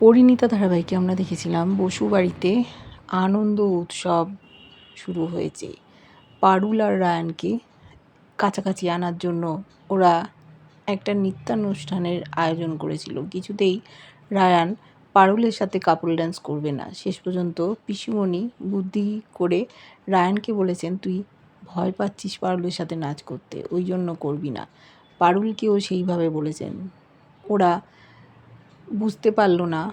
পরিণীতা ধারাবাহিকে আমরা দেখেছিলাম। বসু বাড়িতে আনন্দ উৎসব শুরু হয়েছে। পারুল আর রায়ানকে কাছাকাছি আনার জন্য ওরা একটা নৃত্যানুষ্ঠানের আয়োজন করেছিল। কিছুতেই রায়ান পারুলের সাথে কাপল ডান্স করবে না। শেষ পর্যন্ত পিসিমণি বুদ্ধি করে রায়ানকে বলেছেন, তুই ভয় পাচ্ছিস পারুলের সাথে নাচ করতে, ওই জন্য করবি না। পারুলকেও সেইভাবে বলেছেন। ওরা বুঝতে পারল না,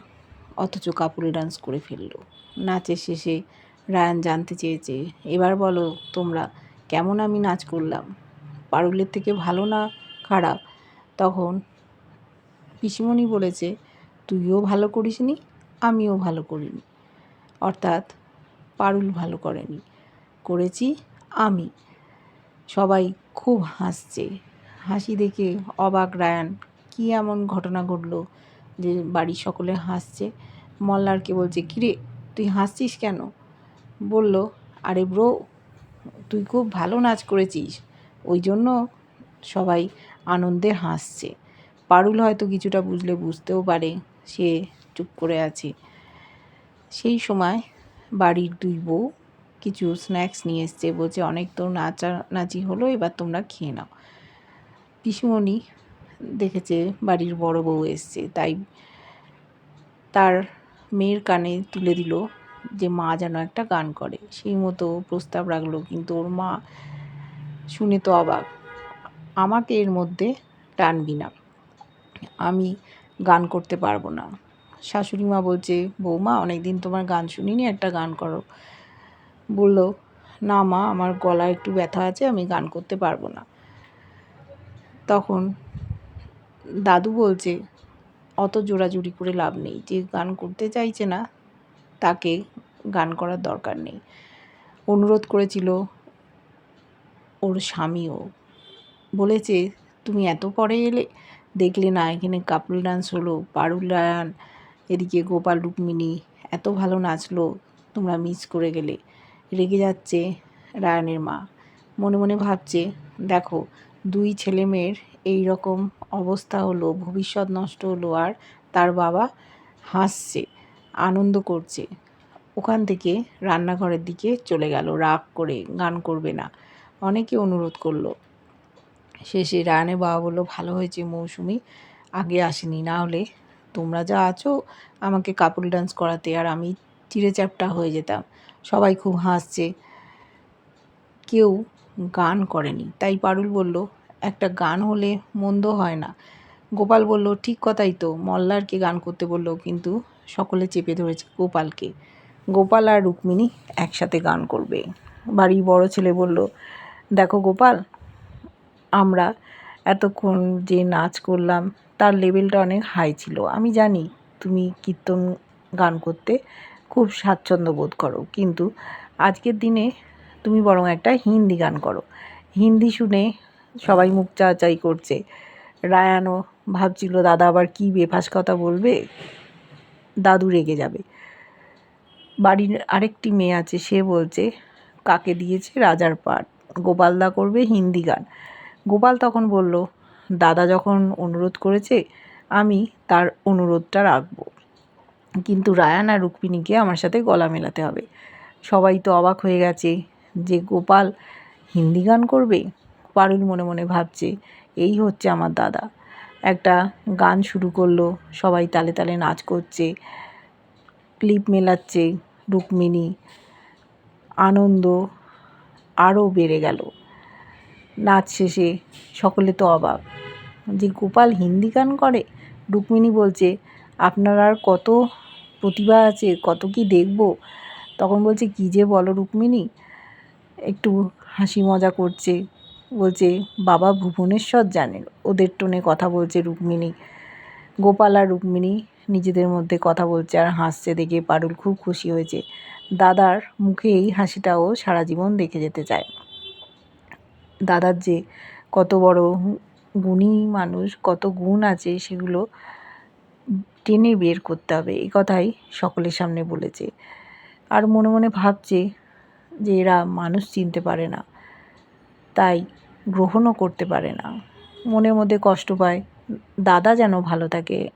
অথচ কাপল ডান্স করে ফেলল। নাচের শেষে রায়ান জানতে চেয়েছে, এবার বলো তোমরা কেমন আমি নাচ করলাম? পারুলের থেকে ভালো না খারাপ? তখন পিসিমণি বলেছে, তুইও ভালো করিসনি, আমিও ভালো করিনি। অর্থাৎ পারুল ভালো করেনি, করেছি আমি। সবাই খুব হাসছে। হাসি দেখে অবাক রায়ান, কী এমন ঘটনা ঘটলো? যে বাড়ির সকলে হাসছে। মল্লারকে বলছে, কিরে, তুই হাসছিস কেন? বলল, আরে ব্রো তুই খুব ভালো নাচ করেছিস। ওই জন্য সবাই আনন্দে হাসছে। পারুল হয়তো কিছুটা বুঝলে বুঝতেও পারে, সে চুপ করে আছে। সেই সময় বাড়ির দুই বউ কিছু স্ন্যাক্স নিয়ে এসছে, বলছে, অনেক তো নাচানাচি হলো, এবার তোমরা খেয়ে নাও। পিসুমণি দেখেছে, বাড়ির বড় বউ এসছে, তাই তার মেয়ের কানে তুলে দিল যে মা যেন একটা গান করে। সেই মতো প্রস্তাব রাখল, কিন্তু ওর মা শুনে তো অবাক, আমাকে এর মধ্যে টানবি না, আমি গান করতে পারব না। শাশুড়ি মা বলছে, বৌমা, অনেকদিন তোমার গান শুনিনি, একটা গান করো। বলল, না মা, আমার গলা একটু ব্যথা আছে, আমি গান করতে পারব না। তখন দাদু বলছে, অত জোরাজুরি করে লাভ নেই। যে গান করতে চাইছে না, তাকে গান করার দরকার নেই। অনুরোধ করেছিল ওর স্বামীও। বলেছে, তুমি এত পরে এলে দেখলে না, এখানে কাপল ডান্স হলো, পারুল রায়ান এদিকে গোপাল রুক্মিণী, এত ভালো নাচলো, তোমরা মিস করে গেলে। রেগে যাচ্ছে রায়ানের মা। মনে মনে ভাবছে, দেখো, দুই ছেলে মেয়ের এই রকম অবস্থা হলো, ভবিষ্যৎ নষ্ট হলো আর তার বাবা হাসছে, আনন্দ করছে। ওখান থেকে রান্নাঘরের দিকে চলে গেল, রাগ করে গান করবে না। অনেকে অনুরোধ করল। শেষে রায়ানের বাবা বলল, ভালো হয়েছে মৌসুমি, আগে আসেনি, না হলে তোমরা যা আছো আমাকে কাপল ডান্স করাতে আর আমি চিড়ে চ্যাপটা হয়ে যেতাম। সবাই খুব হাসছে। কেউ গান করেনি। তাই পারুল বলল একটা গান হলে মন্দ হয় না। গোপাল বলল, ঠিক কথাই তো, মল্লারকে গান করতে বলল, কিন্তু সকলে চেপে ধরেছে গোপালকে। গোপাল আর রুক্মিণী একসাথে গান করবে। বাড়ির বড় ছেলে বলল, দেখো গোপাল, আমরা এতক্ষণ যে নাচ করলাম, তার লেভেলটা অনেক হাই ছিল। আমি জানি তুমি কীর্তন গান করতে খুব স্বাচ্ছন্দ্য বোধ করো, কিন্তু আজকের দিনে তুমি বরং একটা হিন্দি গান করো। হিন্দি শুনে সবাই মুখ চাচাই করছে। রায়ানও ভাবছিল, দাদা আবার কী বেফাস কথা বলবে? দাদু রেগে যাবে। বাড়ির আরেকটি মেয়ে আছে, সে বলছে, কাকে দিয়েছে? রাজার পাট। গোপালদা করবে হিন্দি গান। গোপাল তখন বলল, দাদা যখন অনুরোধ করেছে, আমি তার অনুরোধটা রাখব। কিন্তু রায়ান আর রুক্মিণীকে আমার সাথে গলা মেলাতে হবে। সবাই তো অবাক হয়ে গেছে যে গোপাল হিন্দি গান করবে। পারুল মনে মনে ভাবছে, এই হচ্ছে আমার দাদা। একটা গান শুরু করল, সবাই তালে তালে নাচ করছে, ক্লিপ মেলাচ্ছে রুক্মিণী। আনন্দ আরও বেড়ে গেল। নাচ শেষে সকলে তো অবাক, যে গোপাল হিন্দি গান করে? রুক্মিণী বলছে, আপনার আর কত প্রতিভা আছে, কত কি দেখব? তখন বলছে, কী যে বলো রুক্মিণী? একটু হাসি মজা করছে। বলছে, বাবা ভুবনেশ্বর জানেন। ওদের টোনে কথা বলছে রুক্মিণী। গোপাল আর রুক্মিণী নিজেদের মধ্যে কথা বলছে আর হাসছে দেখে পারুল খুব খুশি হয়েছে। দাদার মুখে এই হাসিটাও সারা জীবন দেখে যেতে চায়। দাদার যে কত বড় গুণী মানুষ, কত গুণ আছে সেগুলো টেনে বের করতে হবে। এই কথাই সকলের সামনে বলেছে। আর মনে মনে ভাবছে যে এরা মানুষ চিনতে পারে না। তাই গ্রহণও করতে পারে না। মনের মধ্যে কষ্ট পায়। দাদা যেন ভালো থাকে।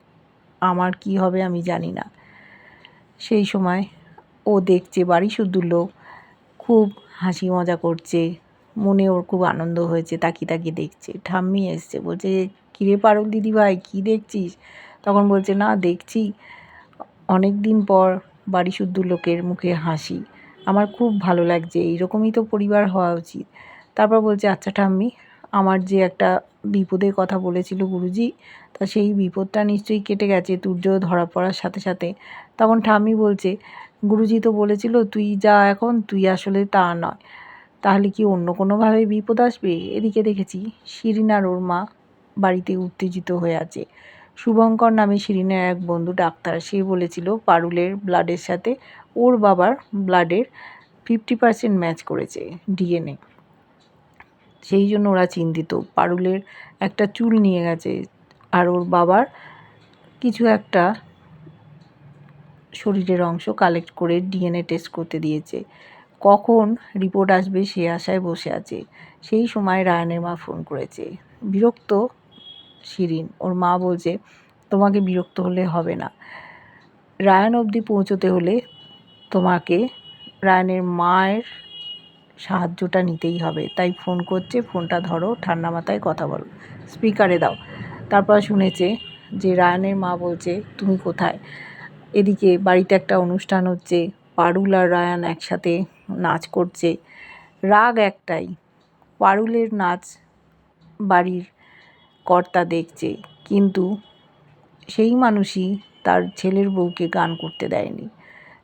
আমার কি হবে আমি জানি না। সেই সময় ও দেখছে বাড়ি শুদ্ধ লোক। খুব হাসি মজা করছে। মনে ওর খুব আনন্দ হয়েছে। তাকিয়ে তাকিয়ে দেখছে। ঠাম্মি এসছে। বলছে, কিরে পারুল দিদি ভাই কী দেখছিস? তখন বলছে, না, দেখছি। অনেক দিন পর বাড়ি শুদ্ধ লোকের মুখে হাসি। আমার খুব ভালো লাগছে। এইরকমই তো পরিবার হওয়া উচিত। তারপর বলছে আচ্ছা ঠাম্মি, আমার যে একটা বিপদের কথা বলেছিল গুরুজি, তা সেই বিপদটা নিশ্চয়ই কেটে গেছে তুর্য ধরা পড়ার সাথে সাথে। তখন ঠাম্মি বলছে, গুরুজি তো বলেছিল, তুই যা এখন, তুই আসলে তা নয়। তাহলে কি অন্য কোনোভাবে বিপদ আসবে? এদিকে দেখেছি, শিরিন আর ওর মা বাড়িতে উত্তেজিত হয়ে আছে। শুভঙ্কর নামে শিরিনের এক বন্ধু ডাক্তার, সে বলেছিল পারুলের ব্লাডের সাথে ওর বাবার ব্লাডের ফিফটি পার্সেন্ট ম্যাচ করেছে ডিএনএ সেই জন্য ওরা চিন্তিত। পারুলের একটা চুল নিয়ে গেছে আর ওর বাবার কিছু একটা শরীরের অংশ কালেক্ট করে ডিএনএ টেস্ট করতে দিয়েছে। কখন রিপোর্ট আসবে সে আশায় বসে আছে। সেই সময় রায়ানের মা ফোন করেছে। বিরক্ত শিরিন, ওর মা বলছে, তোমাকে বিরক্ত হলে হবে না। রায়ান অবধি পৌঁছতে হলে তোমাকে রায়ানের মায়ের সাহায্যটা নিতেই হবে। তাই ফোন করছে ফোনটা ধরো, ঠান্ডা মাথায় কথা বলো। স্পিকারে দাও। তারপর শুনেছে যে রায়ানের মা বলছে, তুমি কোথায়? এদিকে বাড়িতে একটা অনুষ্ঠান হচ্ছে, পারুল আর রায়ান একসাথে নাচ করছে। রাগ একটাই, পারুলের নাচ বাড়ির কর্তা দেখছে, কিন্তু সেই মানুষই তার ছেলের বউকে গান করতে দেয়নি।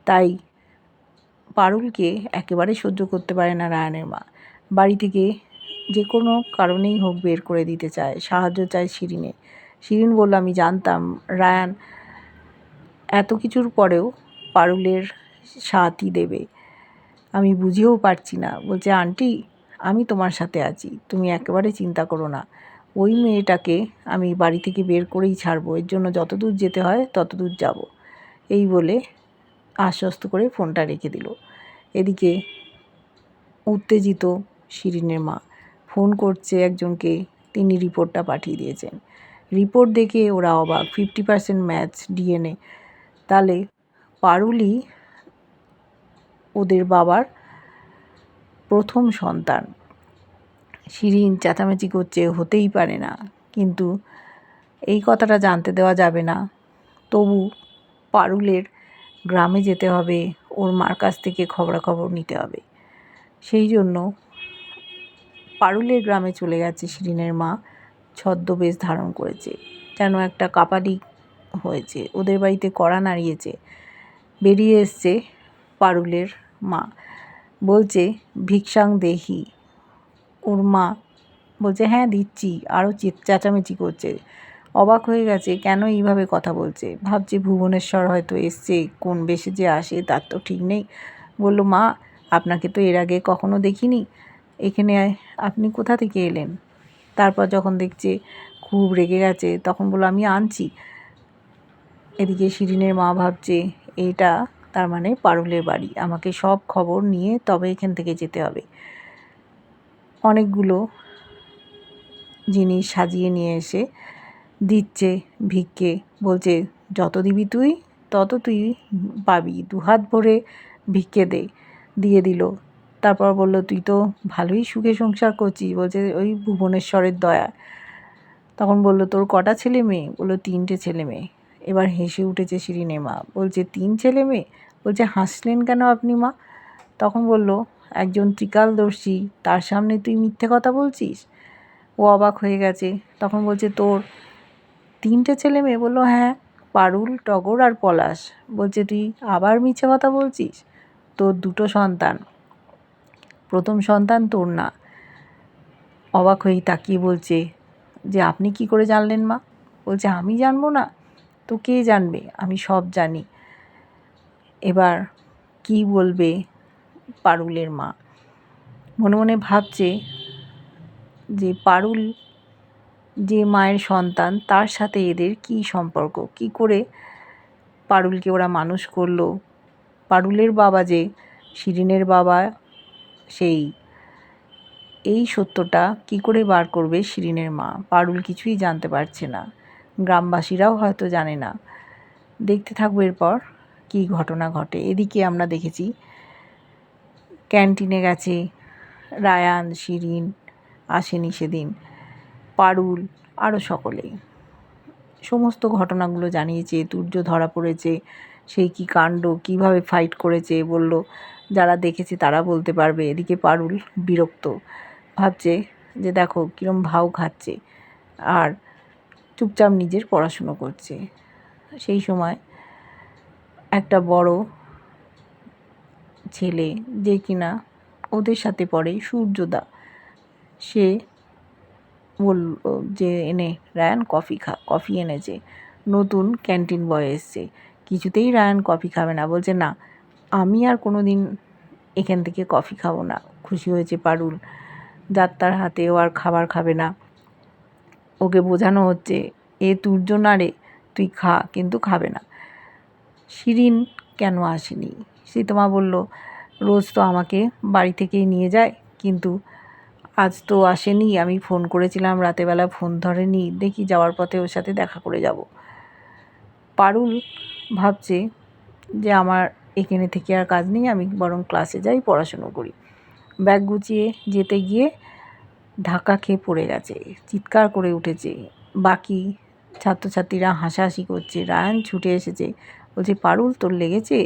তাই পারুলকে একেবারে সহ্য করতে পারে না রায়ানের মা। বাড়ি থেকে যে কোনো কারণেই হোক বের করে দিতে চায়, সাহায্য চায় শিরিনে। শিরিন বলল, আমি জানতাম রায়ান এত কিছুর পরেও পারুলের সাথই দেবে। আমি বুঝেও পারছি না। বলছে, আন্টি, আমি তোমার সাথে আছি, তুমি একেবারে চিন্তা করো না। ওই মেয়েটাকে আমি বাড়ি থেকে বের করেই ছাড়বো, এর জন্য যত দূর যেতে হয় তত দূর যাব। এই বলে আশ্বস্ত করে ফোনটা রেখে দিল। এদিকে উত্তেজিত শিরিনের মা ফোন করছে একজনকে, তিনি রিপোর্টটা পাঠিয়ে দিয়েছেন। রিপোর্ট দেখে ওরা অবাক। Fifty percent match DNA. তাহলে পারুলই ওদের বাবার প্রথম সন্তান। শিরিন চেঁচামেচি করছে, হতেই পারে না। কিন্তু এই কথাটা জানতে দেওয়া যাবে না। তবু পারুলের গ্রামে যেতে হবে, ওর মার কাছ থেকে খবরাখবর নিতে হবে। সেই জন্য পারুলের গ্রামে চলে গেছে শিরিনের মা, ছদ্মবেশ ধারণ করেছে। যেন একটা কাপালি হয়েছে, ওদের বাড়িতে কড়া নাড়িয়েছে। বেরিয়ে এসছে পারুলের মা। বলছে, ভিক্ষাং দেহি। ওর মা বলছে হ্যাঁ দিচ্ছি। আরও চেঁচামেচি করছে। অবাক হয়ে গেছে, কেন এইভাবে কথা বলছে? ভাবছে ভুবনেশ্বর হয়তো এসছে, কোন বেশে যে আসে তার তো ঠিক নেই। বলল, মা, আপনাকে তো এর আগে কখনো দেখিনি। এখানে আপনি কোথা থেকে এলেন? তারপর যখন দেখছে খুব রেগে গেছে, তখন বলল, আমি আনছি। এদিকে শিরিনের মা ভাবছে, এটা তার মানে পারুলের বাড়ি। আমাকে সব খবর নিয়ে তবে এখান থেকে যেতে হবে। অনেকগুলো জিনিস সাজিয়ে নিয়ে এসে দিচ্ছে ভিক্ষে। বলছে, যত দিবি তুই, তত তুই পাবি। দুহাত ভরে ভিক্ষে দে। দিয়ে দিল। তারপর বলল, তুই তো ভালোই সুখে সংসার করছিস। বলছে, ওই ভুবনেশ্বরের দয়া। তখন বলল, তোর কটা ছেলে মেয়ে? বলল, তিনটে ছেলে মেয়ে। এবার হেসে উঠেছে শিরিনে মা। বলছে, তিন ছেলে মেয়ে? বলছে, হাসলেন কেন আপনি মা? তখন বলল, একজন ত্রিকালদর্শী, তার সামনে তুই মিথ্যে কথা বলছিস? ও অবাক হয়ে গেছে। তখন বলছে, তোর তিনটে ছেলে মেয়ে বলল হ্যাঁ পারুল, টগর আর পলাশ। বলছে, তুই আবার মিছে কথা বলছিস? তোর দুটো সন্তান। প্রথম সন্তান তোর না। অবাক হয়েই তাকিয়ে বলছে, যে আপনি কি করে জানলেন মা? বলছে, আমি জানব না। তো কে জানবে? আমি সব জানি। এবার কি বলবে পারুলের মা? মনে মনে ভাবছে যে পারুল যে মায়ের সন্তান, তার সাথে এদের কি সম্পর্ক? কি করে পারুলকে ওরা মানুষ করল? পারুলের বাবা যে, শিরিনের বাবা সেই। এই সত্যটা কি করে বার করবে শিরিনের মা? পারুল কিছুই জানতে পারছে না। গ্রামবাসীরাও হয়তো জানে না। দেখতে থাকব এরপর কী ঘটনা ঘটে। এদিকে আমরা দেখেছি, ক্যান্টিনে গেছে রায়ান, শিরিন, আসেনি সেদিন। পারুল আরও সকলেই। সমস্ত ঘটনাগুলো জানিয়েছে, তুর্য ধরা পড়েছে সেই কী কাণ্ড, কীভাবে ফাইট করেছে বলল, যারা দেখেছে তারা বলতে পারবে, এদিকে পারুল বিরক্ত, ভাবছে যে দেখো কীরম ভাও খাচ্ছে, আর চুপচাপ নিজের পড়াশুনো করছে। সেই সময় একটা বড় ছেলে যে কিনা ওদের সাথে পড়ে সূর্যদা, সে বলল যে এনে রায়ান কফি খা, কফি এনেছে নতুন ক্যান্টিন বয় এসছে। কিছুতেই রায়ান কফি খাবে না। বলছে, না, আমি আর কোনো দিন এখান থেকে কফি খাব না। খুশি হয়েছে পারুল। যাত্রার হাতেও আর খাবার খাবে না। ওকে বোঝানো হচ্ছে, এ তুর্য না রে তুই খা, কিন্তু খাবে না। শিরিন কেন আসেনি? সীতমা বলল, রোজ তো আমাকে বাড়ি থেকেই নিয়ে যায়, কিন্তু আজ তো আসেনি, আমি ফোন করেছিলাম, রাতেবেলা ফোন ধরেনি, দেখি যাওয়ার পথে ওর সাথে দেখা করে যাব। পারুল ভাবছে যে আমার এখানে থেকে আর কাজ নেই, আমি বরং ক্লাসে যাই, পড়াশুনো করি। ব্যাগ গুছিয়ে যেতে গিয়ে ধাক্কা খেয়ে পড়ে গেছে, চিৎকার করে উঠেছে। বাকি ছাত্রছাত্রীরা হাসাহাসি করছে, রায়ান ছুটে এসেছে, বলছে, পারুল, তোর লেগেছে?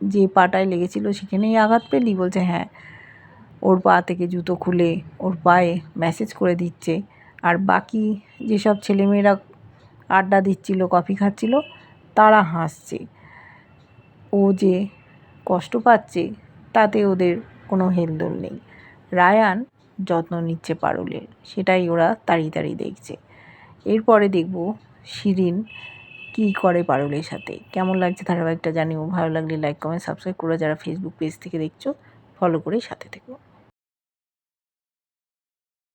যে পাটায় লেগেছিল সেখানেই আঘাত পেলি? বলছে হ্যাঁ। ওর পা থেকে জুতো খুলে ওর পায়ে ম্যাসেজ করে দিচ্ছে। আর বাকি যেসব ছেলেমেয়েরা আড্ডা দিচ্ছিল, কফি খাচ্ছিল, তারা হাসছে। ও যে কষ্ট পাচ্ছে, তাতে ওদের কোনো হেলদোল নেই। রায়ান যত্ন নিচ্ছে পারুলের, সেটাই ওরা তাড়িয়ে তাড়িয়ে দেখছে। এরপরে দেখব শিরিন কী করে পারুলের সাথে। কেমন লাগছে ধারাবাহিকটা জানিও। ভালো লাগলে লাইক কমেন্ট সাবস্ক্রাইব করে যারা ফেসবুক পেজ থেকে দেখছ ফলো করে সাথে থেকো।